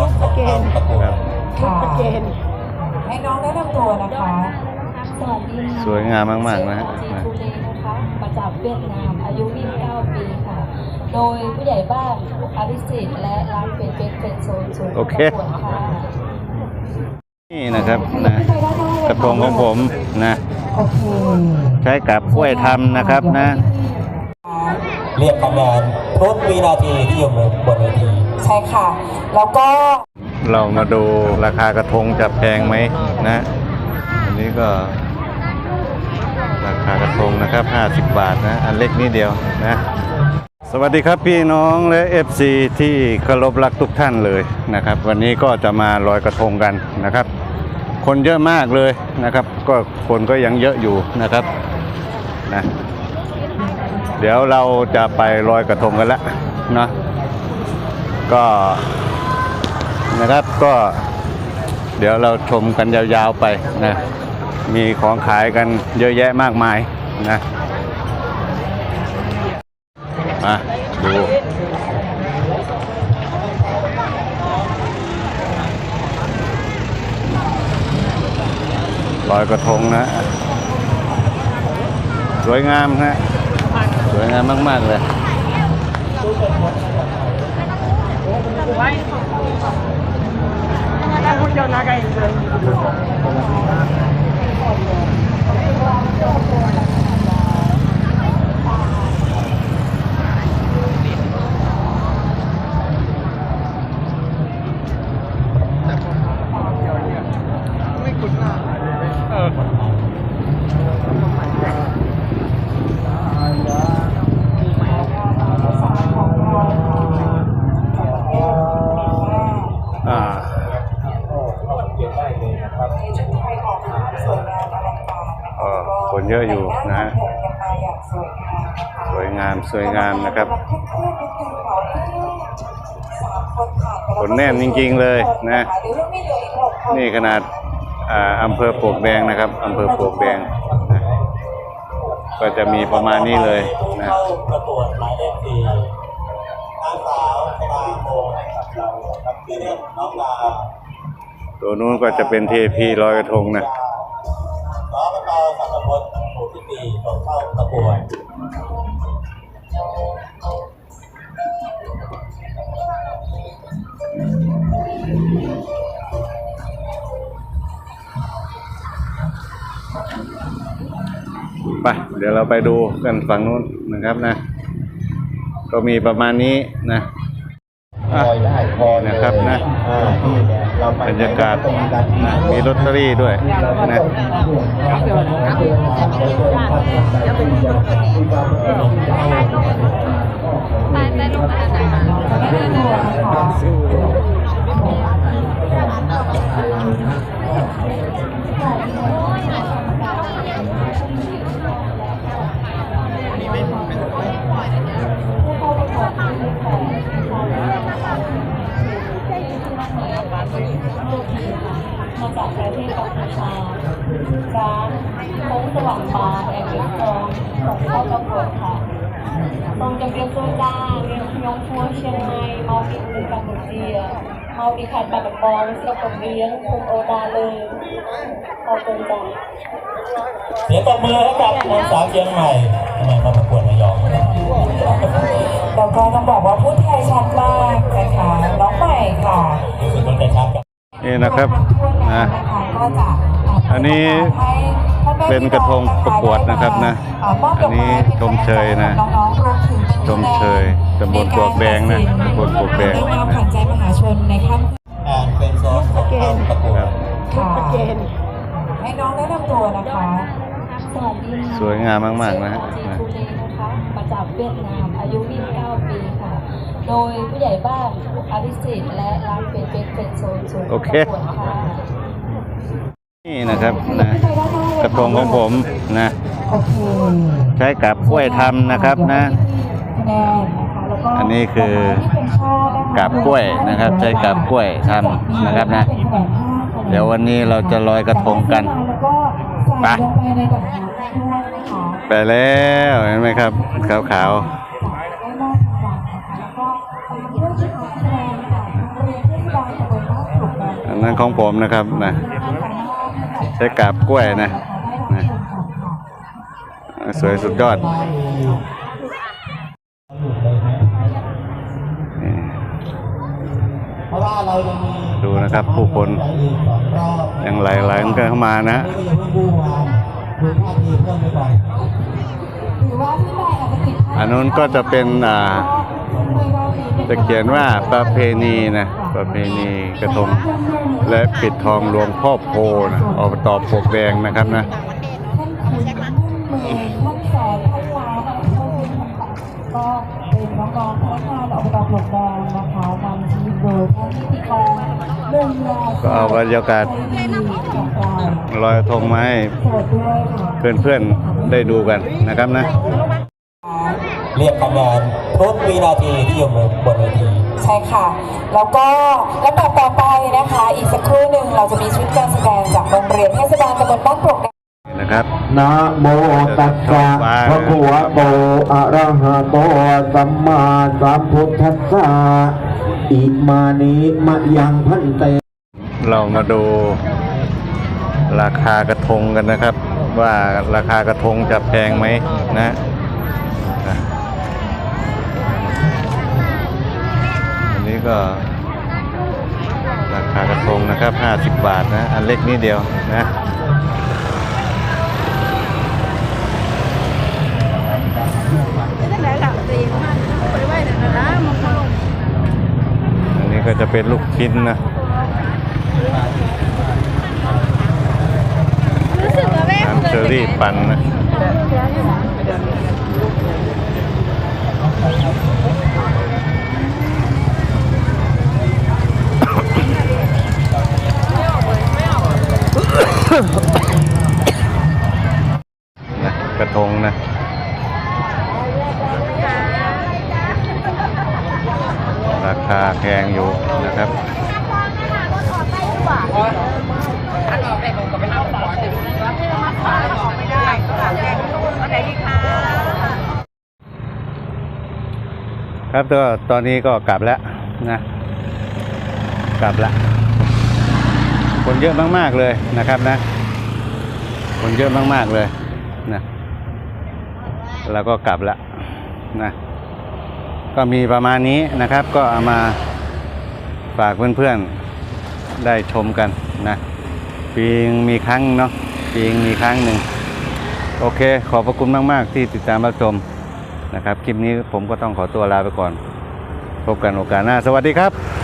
ลูกสเกนครับลูกสเกนให้น้องแนะนำตัวนะคะ สวัสดีค่ะสวยงามมากๆนะฮะจีทูเลนะคะมาจากเวียดนาม อายุ 29 ปีค่ะ โดยผู้ใหญ่บ้านอภิสิทธิ์และร้านเป็นเป็นเป็นโซนศูนย์โอเค ประกวดค่ะนี่นะครับนะกระทงของผมนะ โอเคใช้กับกล้วยทำนะครับนะ เรียกคะแนนทุกวินาทีที่อยู่บนเวที ใช่ค่ะ แล้วก็เรามาดูราคากระทงจะแพงไหมนะ อันนี้ก็ ราคากระทงนะครับ 50 บาทนะ อันเล็กนิดเดียวนะ สวัสดีครับพี่น้องและ FC ที่เคารพรักทุกท่านเลยนะครับ วันนี้ก็จะมาลอยกระทงกันนะครับ คนเยอะมากเลยนะครับ ก็คนก็ยังเยอะอยู่นะครับนะเดี๋ยวเราจะไปลอยกระทงกันแล้วเนาะ ก็นะครับก็เดี๋ยวเราชมกันยาวๆไปนะมีของขายกันเยอะแยะมากมายนะมาดูลอยกระทงนะ สวยงามฮะสวยงามมาก ๆ เลย 와인섞고한 เยอะอยู่นะฮะแข่งกันมาอย่างสวยงามนะคะสวยงามสวยงามนะครับเพื่อนๆนิดนึงขอเพื่อนๆสามคนผ่านไปแล้วคนแน่นจริงๆเลยนะเดี๋ยวยังมีเหลืออีกหกคนนี่ขนาดอ่าอำเภอปลวกแดงนะครับอำเภอปลวกแดงนะก็จะมีประมาณนี้เลยนะเข้าประกวดหมายเลขสี่นางสาวชนาโมกับเราครับชื่อเล่นน้องดาตัวนู้นก็จะเป็นเทพีลอยกระทงนะสอบตสัตพล หมู่ที่สี่ส่งเข้าประกวดไปเดี๋ยวเราไปดูกันฝั่งนู้นนะครับนะ ก็มีประมาณนี้นะ นะครับนะบรรยากาศนะมีลอตเตอรี่ด้วยนะไปไปลงมาไหน มาจากประเทศกัมพูชา ร้านโค้งสว่างบาร์แอนด์รีสอร์ทส่งเข้าประกวดค่ะทรงจำเรียนโซจ้าเรียนพยองชัวเชียงใหม่เมาปีคือกัมพูเชียเมาปีขัดบาดบองสกปเลี้ยงคุมโอดาเลยขอบคุณจ้าเสียงตบมือให้กับนางสาวเชียงใหม่ทำไมมาประกวดระยองแล้วก็ต้องบอกว่าพูดไทยชัดมากนะคะน้องใหม่ค่ะรู้สึกมันจะชัดกับ นี่นะครับนะก็จะอันนี้เป็นกระทงประกวดนะครับนะ อันนี้ชมเชยนะน้องๆรวมถึงเป็นชมเชยตำบลปลวกแดงนะตำบลปลวกแดงในงามขวัญใจมหาชนในค่ำแอนเป็นโซนส่งเข้าประกวครัดบลูกสเกนให้น้องแนะนำตัวนะคะสวัสดีค่ะสวยงามมาก ๆ นะฮะจีทูเลนะคะมาจากเวียดนาม อายุ 29 ปีค่ะ โดยผู้ใหญ่บ้านอภิสิทธิ์และร้านเป็นเป็นเป็น โอเค นี่นะครับนะกระทงของผมนะ ใช้กับกล้วยทำนะครับนะอันนี้คือกับกล้วยนะครับ ใช้กับกล้วยทำนะครับนะ เดี๋ยววันนี้เราจะลอยกระทงกันไปไปแล้วเห็นไหมครับขาวไนั่นของผมนะครับนะใช้กาบกล้วยนะนะสวยสุดยอดดูนะครับผู้คนยังไหลไหลกันเข้ามานะอันนู้นก็จะเป็นอ่า จะเขียนว่าประเพณีนะประเพณีกระทงและปิดทองหลวงพ่อโพนะอบตปลวกแดงนะครับนะท่านขุนท่านเมย์ท่านแสนท่านล้านอะไรท่านเป็นก็เป็นน้องๆพนักงานอบตปลวกแดงนะคะนำทีมโดยท่านนิติกรเรื่องยาก็เอาบรรยากาศของเราลอยกระทงมาให้สวัสดีด้วยค่ะเพื่อนๆได้ดูกันนะครับนะ เรียกคะแนน ทุกวินาทีที่อยู่บนเวทีใช่ค่ะ แล้วก็ลำดับต่อไปนะคะ อีกสักครู่หนึ่งเราจะมีชุดการแสดงจากโรงเรียนเทศบาลตำบลบ้านปลวกแดง นะครับ นะโมตัสสะภะคะวะโตอะระหะโตสัมมาสัมพุทธัสสะอิมานิมะยังพันเต เรามาดูราคากระทงกันนะครับ ว่าราคากระทงจะแพงไหมนะอะ ก็ราคากระทงนะครับ 50 บาทนะ อันเล็กนิดเดียวนะอันนี้ก็จะเป็นลูกชิ้นนะน้ำเชอรี่ปั่นนะ ทงนะราคาแพงอยู่นะครับครับก็ตอนนี้ก็กลับแล้วนะ กลับแล้วคนเยอะมากๆเลยนะครับนะ คนเยอะมากๆเลยนะ แล้วก็กลับล้วนะก็มีประมาณนี้นะครับ ก็เอามาฝากเพื่อนๆได้ชมกันนะปีงมีครั้งเนาะปีงมีครั้งหนึ่งโอเค ขอบพระคุณมาก ๆ ที่ติดตามรับชมนะครับ คลิปนี้ผมก็ต้องขอตัวลาไปก่อน พบกันโอกาสหน้า สวัสดีครับ